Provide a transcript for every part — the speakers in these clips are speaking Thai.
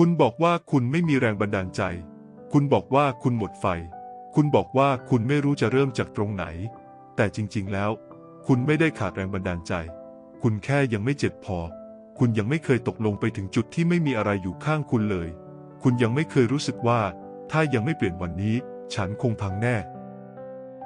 คุณบอกว่าคุณไม่มีแรงบันดาลใจ คุณบอกว่าคุณหมดไฟ คุณบอกว่าคุณไม่รู้จะเริ่มจากตรงไหน แต่จริงๆแล้ว คุณไม่ได้ขาดแรงบันดาลใจ คุณแค่ยังไม่เจ็บพอ คุณยังไม่เคยตกลงไปถึงจุดที่ไม่มีอะไรอยู่ข้างคุณเลย คุณยังไม่เคยรู้สึกว่า ถ้ายังไม่เปลี่ยนวันนี้ ฉันคงพังแน่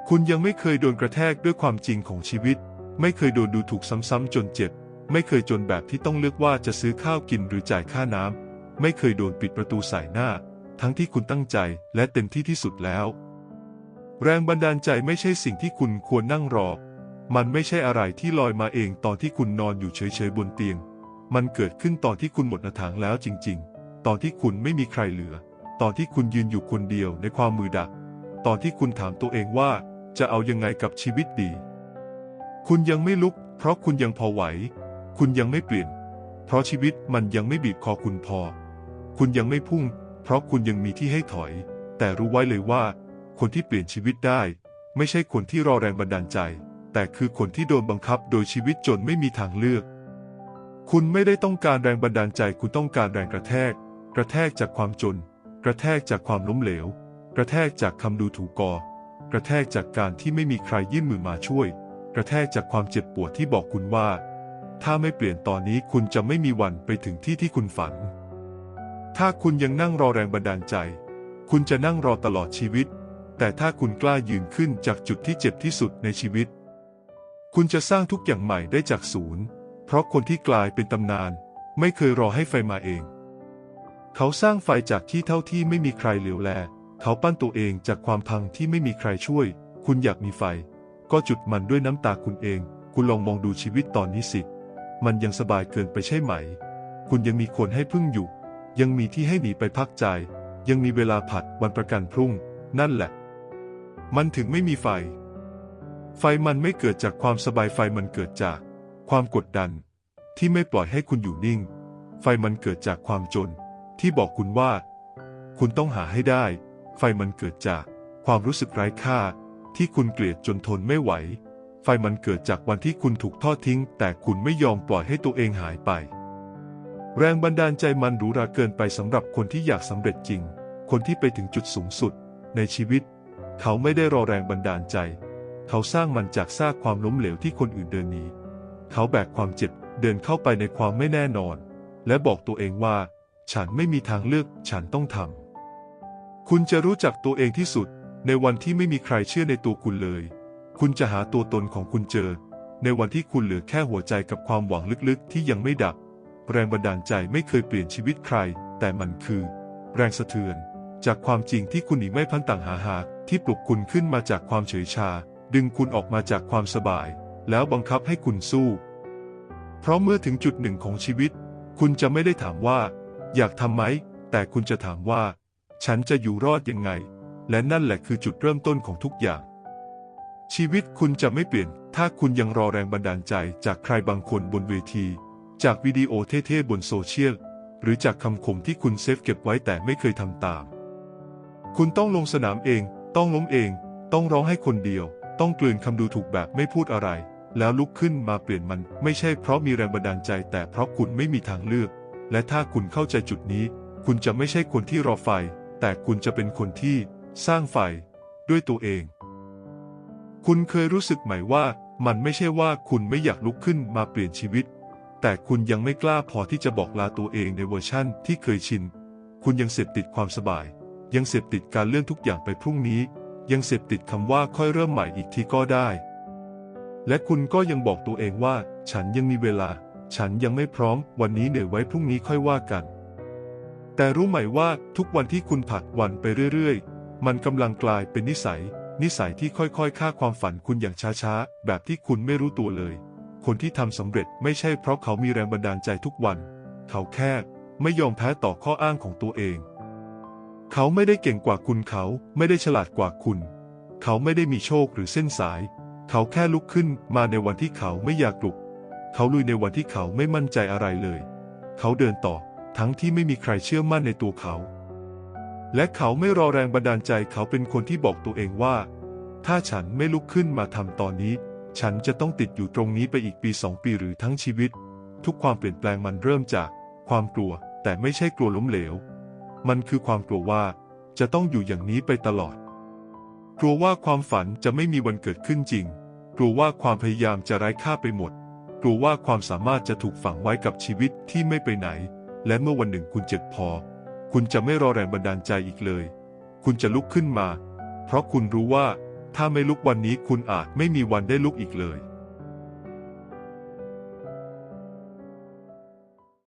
คุณยังไม่เคยโดนกระแทกด้วยความจริงของชีวิต ไม่เคยโดนดูถูกซ้ำๆจนเจ็บ ไม่เคยจนแบบที่ต้องเลือกว่าจะซื้อข้าวกินหรือจ่ายค่าน้ำ ไม่เคยโดนปิดประตูใส่หน้า ทั้งที่คุณตั้งใจและเต็มที่ที่สุดแล้ว แรงบันดาลใจไม่ใช่สิ่งที่คุณควรนั่งรอ มันไม่ใช่อะไรที่ลอยมาเองตอนที่คุณนอนอยู่เฉยๆบนเตียง มันเกิดขึ้นตอนที่คุณหมดหนทางแล้วจริง ๆ ตอนที่คุณไม่มีใครเหลือ ตอนที่คุณยืนอยู่คนเดียวในความมือดัก ตอนที่คุณถามตัวเองว่าจะเอายังไงกับชีวิตดี คุณยังไม่ลุก เพราะคุณยังพอไหว คุณยังไม่เปลี่ยน เพราะชีวิตมันยังไม่บีบคอคุณพอ คุณยังไม่พุ่ง เพราะคุณยังมีที่ให้ถอย แต่รู้ไว้เลยว่า คนที่เปลี่ยนชีวิตได้ ไม่ใช่คนที่รอแรงบันดาลใจ แต่คือคนที่โดนบังคับโดยชีวิตจนไม่มีทางเลือก คุณไม่ได้ต้องการแรงบันดาลใจ คุณต้องการแรงกระแทก กระแทกจากความจน กระแทกจากความล้มเหลว กระแทกจากคำดูถูกกอ กระแทกจากการที่ไม่มีใครยื่นมือมาช่วย กระแทกจากความเจ็บปวดที่บอกคุณว่า ถ้าไม่เปลี่ยนตอนนี้คุณจะไม่มีวันไปถึงที่ที่คุณฝัน ถ้าคุณยังนั่งรอแรงบันดาลใจ คุณจะนั่งรอตลอดชีวิต แต่ถ้าคุณกล้ายืนขึ้นจากจุดที่เจ็บที่สุดในชีวิต คุณจะสร้างทุกอย่างใหม่ได้จากศูนย์ เพราะคนที่กลายเป็นตำนาน ไม่เคยรอให้ไฟมาเอง เขาสร้างไฟจากที่เท่าที่ไม่มีใครเหลียวแล เขาปั้นตัวเองจากความพังที่ไม่มีใครช่วย คุณอยากมีไฟ ก็จุดมันด้วยน้ำตาคุณเอง คุณลองมองดูชีวิตตอนนี้สิ มันยังสบายเกินไปใช่ไหม คุณยังมีคนให้พึ่งอยู่ ยังมีที่ให้หนีไปพักใจ ยังมีเวลาผัดวันประกันพรุ่ง นั่นแหละ มันถึงไม่มีไฟ ไฟมันไม่เกิดจากความสบายไฟมันเกิดจาก ความกดดัน ที่ไม่ปล่อยให้คุณอยู่นิ่ง ไฟมันเกิดจากความจน ที่บอกคุณว่า คุณต้องหาให้ได้ ไฟมันเกิดจากความรู้สึกไร้ค่า ที่คุณเกลียดจนทนไม่ไหว ไฟมันเกิดจากวันที่คุณถูกทอดทิ้ง แต่คุณไม่ยอมปล่อยให้ตัวเองหายไป แรงบันดาลใจมันหรูหราเกินไปสำหรับคนที่อยากสำเร็จจริง คนที่ไปถึงจุดสูงสุด ในชีวิต เขาไม่ได้รอแรงบันดาลใจ เขาสร้างมันจากซากความล้มเหลวที่คนอื่นเดินหนีเขาแบกความเจ็บเดินเข้าไปในความไม่แน่นอน และบอกตัวเองว่า ฉันไม่มีทางเลือก ฉันต้องทำคุณจะรู้จักตัวเองที่สุด ในวันที่ไม่มีใครเชื่อในตัวคุณเลย คุณจะหาตัวตนของคุณเจอ ในวันที่คุณเหลือแค่หัวใจกับความหวังลึกๆ ที่ยังไม่ดับ แรงบันดาลใจไม่เคยเปลี่ยนชีวิตใคร แต่มันคือ แรงสะเทือน จากความจริงที่คุณหนีไม่พันต่างหาหากที่ปลุกคุณขึ้นมาจากความเฉยชา ดึงคุณออกมาจากความสบาย แล้วบังคับให้คุณสู้ เพราะเมื่อถึงจุดหนึ่งของชีวิต คุณจะไม่ได้ถามว่า อยากทำไหม แต่คุณจะถามว่า ฉันจะอยู่รอดยังไง และนั่นแหละคือจุดเริ่มต้นของทุกอย่าง ชีวิตคุณจะไม่เปลี่ยน ถ้าคุณยังรอแรงบันดาลใจจากใครบางคนบนเวที จากวิดีโอเท่ๆบนโซเชียล หรือจากคำคมที่คุณเซฟเก็บไว้แต่ไม่เคยทำตาม คุณต้องลงสนามเอง ต้องล้มเอง ต้องร้องให้คนเดียว ต้องกลืนคำดูถูกแบบไม่พูดอะไร แล้วลุกขึ้นมาเปลี่ยนมันไม่ใช่เพราะมีแรงบันดาลใจ แต่เพราะคุณไม่มีทางเลือก และถ้าคุณเข้าใจจุดนี้ คุณจะไม่ใช่คนที่รอไฟ แต่คุณจะเป็นคนที่สร้างไฟ ด้วยตัวเอง คุณเคยรู้สึกไหมว่ามันไม่ใช่ว่าคุณไม่อยากลุกขึ้นมาเปลี่ยนชีวิต แต่คุณยังไม่กล้าพอที่จะบอกลาตัวเองในเวอร์ชั่นที่เคยชิน คุณยังเสพติดความสบาย ยังเสพติดการเลื่อนทุกอย่างไปพรุ่งนี้ ยังเสพติดคำว่าค่อยเริ่มใหม่อีกทีก็ได้ และคุณก็ยังบอกตัวเองว่า ฉันยังมีเวลา ฉันยังไม่พร้อม วันนี้เหนื่อยไว้พรุ่งนี้ค่อยว่ากัน แต่รู้ไหมว่าทุกวันที่คุณผัดวันไปเรื่อยๆ มันกำลังกลายเป็นนิสัย นิสัยที่ค่อยๆฆ่าความฝันคุณอย่างช้าๆ แบบที่คุณไม่รู้ตัวเลย คนที่ทำสำเร็จไม่ใช่เพราะเขามีแรงบันดาลใจทุกวัน เขาแค่ไม่ยอมแพ้ต่อข้ออ้างของตัวเอง เขาไม่ได้เก่งกว่าคุณเขาไม่ได้ฉลาดกว่าคุณ เขาไม่ได้มีโชคหรือเส้นสาย เขาแค่ลุกขึ้นมาในวันที่เขาไม่อยากลุก เขาลุยในวันที่เขาไม่มั่นใจอะไรเลย เขาเดินต่อทั้งที่ไม่มีใครเชื่อมั่นในตัวเขา และเขาไม่รอแรงบันดาลใจเขาเป็นคนที่บอกตัวเองว่า ถ้าฉันไม่ลุกขึ้นมาทำตอนนี้ ฉันจะต้องติดอยู่ตรงนี้ไปอีกปีสองปีหรือทั้งชีวิต ทุกความเปลี่ยนแปลงมันเริ่มจากความกลัว แต่ไม่ใช่กลัวล้มเหลว มันคือความกลัวว่าจะต้องอยู่อย่างนี้ไปตลอด กลัวว่าความฝันจะไม่มีวันเกิดขึ้นจริง กลัวว่าความพยายามจะไร้ค่าไปหมด กลัวว่าความสามารถจะถูกฝังไว้กับชีวิตที่ไม่ไปไหน และเมื่อวันหนึ่งคุณเจ็บพอ คุณจะไม่รอแรงบันดาลใจอีกเลย คุณจะลุกขึ้นมา เพราะคุณรู้ว่า ถ้าไม่ลุกวันนี้คุณอาจไม่มีวันได้ลุกอีกเลย